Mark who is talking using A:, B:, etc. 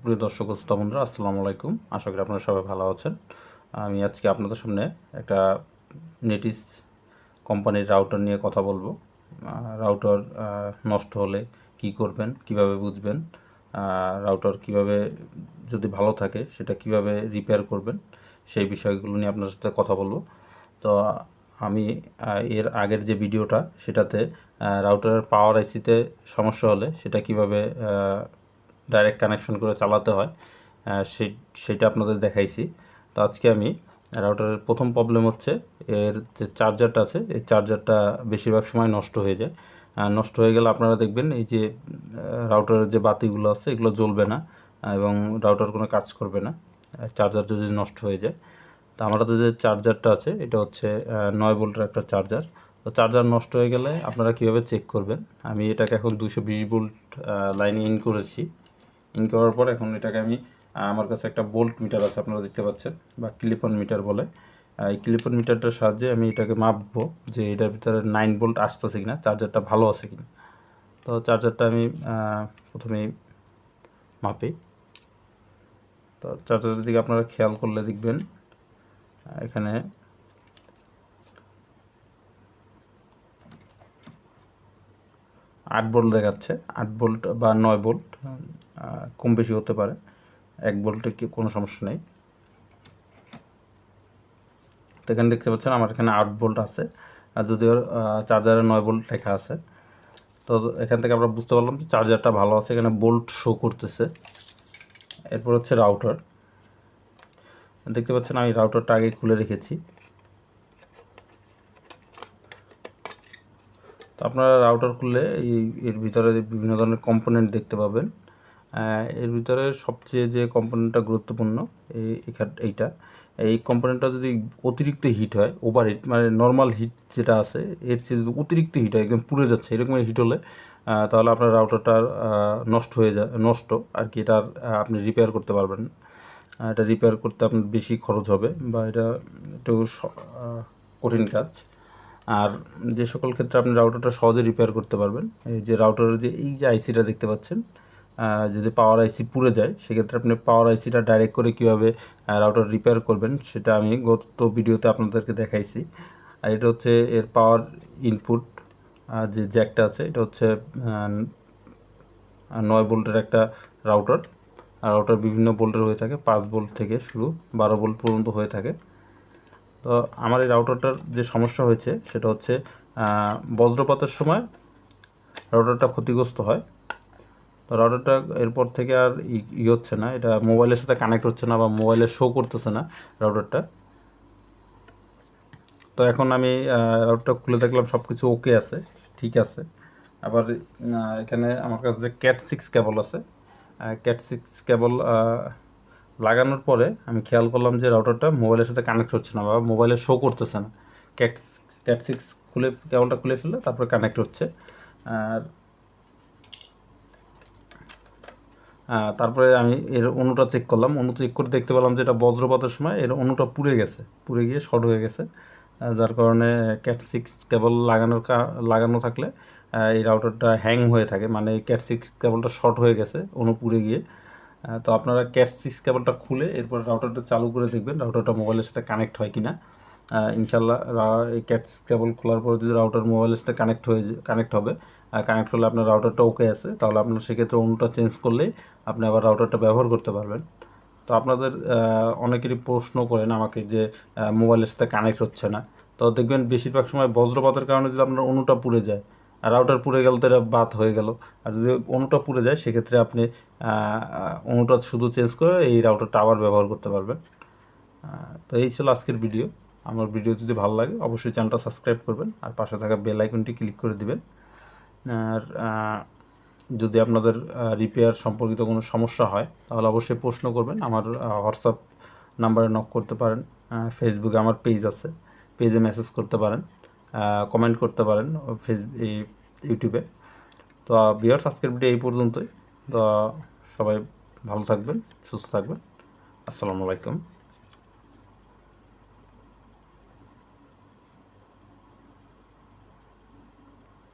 A: প্রিয় দর্শক শ্রোতা বন্ধুরা, আসসালামু আলাইকুম। আশা করি আপনারা সবাই ভালো আছেন। আমি আজকে আপনাদের সামনে একটা নেটিস কোম্পানির রাউটার নিয়ে কথা বলব। রাউটার নষ্ট হলে কি করবেন, কীভাবে বুঝবেন রাউটার কীভাবে যদি ভালো থাকে সেটা কীভাবে রিপেয়ার করবেন, সেই বিষয়গুলো নিয়ে আপনার সাথে কথা বলব। তো আমি এর আগের যে ভিডিওটা সেটাতে রাউটারের পাওয়ার আইসিতে সমস্যা হলে সেটা কীভাবে ডাইরেক্ট কানেকশন করে চালাতে হয়। সেটা আপনাদের দেখাইছি। তো আজকে আমি রাউটারের প্রথম প্রবলেম হচ্ছে এর যে চার্জারটা আছে, এই চার্জারটা বেশিরভাগ সময় নষ্ট হয়ে যায়। নষ্ট হয়ে গেলে আপনারা দেখবেন এই যে রাউটারের যে বাতিগুলো আছে, এগুলো জ্বলবে না এবং রাউটার কোনো কাজ করবে না। চার্জার যদি নষ্ট হয়ে যায়। তো আমাদের যে চার্জারটা আছে, এটা হচ্ছে নয় ভোল্টের একটা চার্জার তো চার্জার নষ্ট হয়ে গেলে আপনারা কীভাবে চেক করবেন? আমি এটাকে এখন দুশো বিশ ভোল্ট লাইনে ইন করেছি। ইন করার পর এখন এটাকে আমি আমার কাছে একটা বোল্ট মিটার আছে আপনারা দেখতে পাচ্ছেন বা ক্লিপন মিটার বলে। এই ক্লিপন মিটারটার সাহায্যে আমি এটাকে মাপবো যে এটার ভিতরে নাইন ভোল্ট আসতেছে কিনা চার্জারটা ভালো আছে কিনা। তো চার্জারটা আমি আহ, প্রথমেই মাপি। তো চার্জারের দিকে আপনারা খেয়াল করলে দেখবেন এখানে আট ভোল্ট দেখাচ্ছে। আট ভোল্ট বা নয় আহ, কম বেশি হতে পারে। এক ভোল্টে কি কোনো সমস্যা নেই। তো এখানে দেখতে পাচ্ছেন আমার এখানে আট ভোল্ট আছে। আর যদিও চার্জারে নয় ভোল্ট লেখা আছে তো এখান থেকে আমরা বুঝতে পারলাম যে চার্জারটা ভালো আছে এখানে বোল্ট শো করতেছে। এরপর হচ্ছে রাউটার দেখতে পাচ্ছেন আমি রাউটারটা আগে খুলে রেখেছি। আপনারা রাউটার খুললে এই, এর ভিতরে বিভিন্ন ধরনের কম্পোনেন্ট দেখতে পাবেন। এর ভিতরে সবচেয়ে যে কম্পোনেন্টটা গুরুত্বপূর্ণ, এই এইটা। এই কম্পোনেন্টটা যদি অতিরিক্ত হিট হয় ওভার হিট মানে নর্মাল হিট যেটা আছে, এর চেয়ে যদি অতিরিক্ত হিট হয়, একদম পুড়ে যাচ্ছে, এরকম হিট হলে তাহলে আপনার রাউটারটা নষ্ট হয়ে যায়, নষ্ট। আর কি এটা আপনি রিপেয়ার করতে পারবেন। এটা রিপেয়ার করতে আপনার বেশি খরচ হবে বা এটা একটু কঠিন কাজ। আর যে সকল ক্ষেত্রে আপনি রাউটারটা সহজে রিপেয়ার করতে পারবেন। এই যে রাউটারের যে, এই যে আইসিটা দেখতে পাচ্ছেন যদি পাওয়ার আইসি পুড়ে যায়, সেক্ষেত্রে আপনি পাওয়ার আইসিটা ডাইরেক্ট করে কীভাবে রাউটার রিপেয়ার করবেন, সেটা আমি গত ভিডিওতে আপনাদেরকে দেখাইছি। আর এটা হচ্ছে এর পাওয়ার ইনপুট যে জ্যাকটা আছে, এটা হচ্ছে নয় ভোল্টের একটা রাউটার আর রাউটার বিভিন্ন ভোল্টের হয়ে থাকে, পাঁচ ভোল্ট থেকে শুরু, বারো ভোল্ট পর্যন্ত হয়ে থাকে। তো আমার এই রাউটারটার যে সমস্যা হয়েছে, সেটা হচ্ছে বজ্রপাতের সময় রাউটারটা ক্ষতিগ্রস্ত হয়। তো রাউটারটা এরপর থেকে আর ই- হচ্ছে না, এটা মোবাইলের সাথে কানেক্ট হচ্ছে না বা মোবাইলে শো করতেছে না রাউটারটা তো এখন আমি রাউটারটা খুলে দেখলাম সব কিছু ওকে আছে, ঠিক আছে। আবার এখানে আমার কাছে যে ক্যাট সিক্স কেবল আছে ক্যাট সিক্স কেবল লাগানোর পরে আমি খেয়াল করলাম যে রাউটারটা মোবাইলের সাথে কানেক্ট হচ্ছে না বা মোবাইলে শো করতেছে না। ক্যাট ক্যাট সিক্স খুলে, কেবলটা খুলে ফেললে তারপরে কানেক্ট হচ্ছে। আর তারপরে আমি এর অণুটা চেক করলাম। অণু চেক করে দেখতে পেলাম যে এটা বজ্রপাতের সময় এর অণুটা পুড়ে গেছে, পুড়ে গিয়ে শর্ট হয়ে গেছে। যার কারণে ক্যাট সিক্স কেবল লাগানোর লাগানো থাকলে এই রাউটারটা হ্যাং হয়ে থাকে। মানে ক্যাট সিক্স কেবলটা শর্ট হয়ে গেছে, অণু পুড়ে গিয়ে। তো আপনারা ক্যাট সিক্স কেবলটা খুলে এরপর রাউটারটা চালু করে দেখবেন রাউটারটা মোবাইলের সাথে কানেক্ট হয় কিনা। আহ, ইনশাল্লাহ এই ক্যাট কেবল খোলার পরে যদি রাউটার মোবাইলের সাথে কানেক্ট হয়ে কানেক্ট হবে কানেক্ট হলে আপনার রাউটারটা ওকে আছে তাহলে আপনার সেক্ষেত্রে অণুটা চেঞ্জ করলেই আপনি আবার রাউটারটা ব্যবহার করতে পারবেন। তো আপনাদের অনেকেরই প্রশ্ন করেন আমাকে যে মোবাইলের সাথে কানেক্ট হচ্ছে না। তো দেখবেন বেশিরভাগ সময় বজ্রপাতের কারণে যদি আপনার অণুটা পুড়ে যায় রাউটার পুড়ে গেল তো এটা বাদ হয়ে গেল। আর যদি অণুটা পুড়ে যায়, সেক্ষেত্রে আপনি অণুটা শুধু চেঞ্জ করে এই রাউটারটা আবার ব্যবহার করতে পারবেন। তো এই ছিল আজকের ভিডিও আমার ভিডিও যদি ভালো লাগে, অবশ্যই চ্যানেলটা সাবস্ক্রাইব করবেন আর পাশে থাকা বেল আইকনটি ক্লিক করে দিবেন। আর যদি আপনাদের রিপেয়ার সম্পর্কিত কোনো সমস্যা হয়, তাহলে অবশ্যই প্রশ্ন করবেন। আমার হোয়াটসঅ্যাপ নাম্বারে নক করতে পারেন। ফেসবুকে আমার পেজ আছে। পেজে মেসেজ করতে পারেন। কমেন্ট করতে পারেন ফেস ইউটিউবে তো বিহার আজকের ভিডিও এই পর্যন্তই। তো, সবাই ভালো থাকবেন, সুস্থ থাকবেন। আসসালামু আলাইকুম।